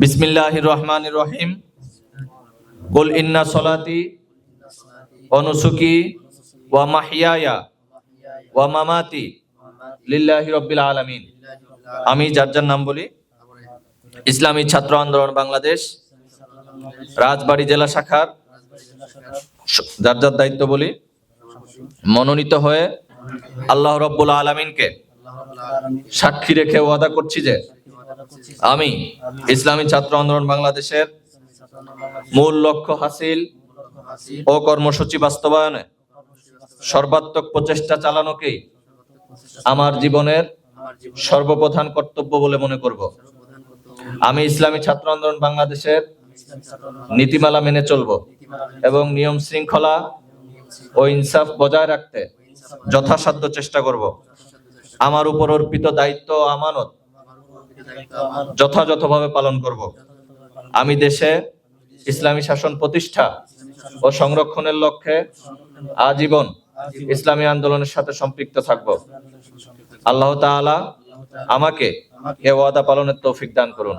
বিসমিল্লাহির রহমানির রহিম কুল ইন্না সলাতি ওয়া নুসুকি ওয়া মাহইয়ায়া ওয়া মামাতি লিল্লাহি রাব্বিল আলামিন। আমি যার যার নাম বলি, ইসলামী ছাত্র আন্দোলন বাংলাদেশ, রাজবাড়ী জেলা শাখার যার যার দায়িত্ব বলি, মনোনীত হয়ে আল্লাহ রব্বুল আলমিনকে সাক্ষী রেখে ওয়াদা করছি যে আমি ইসলামী ছাত্র আন্দোলন বাংলাদেশের মূল লক্ষ্য হাসিল ও কর্মসূচি বাস্তবায়নে সর্বাত্মক প্রচেষ্টা চালানোকেই আমার জীবনের সর্বপ্রধান কর্তব্য বলে মনে করব। আমি ইসলামী ছাত্র আন্দোলন বাংলাদেশের নীতিমালা মেনে চলব এবং নিয়ম শৃঙ্খলা ও ইনসাফ বজায় রাখতে যথাসাধ্য চেষ্টা করব। আমার উপর অর্পিত দায়িত্ব আমানত যথাযথভাবে পালন করব। আমি দেশে ইসলামী শাসন প্রতিষ্ঠা ও সংরক্ষণের লক্ষ্যে আজীবন ইসলামী আন্দোলনের সাথে সম্পৃক্ত থাকব। আল্লাহ তাআলা আমাকে এ ওয়াদা পালনের তৌফিক দান করুন।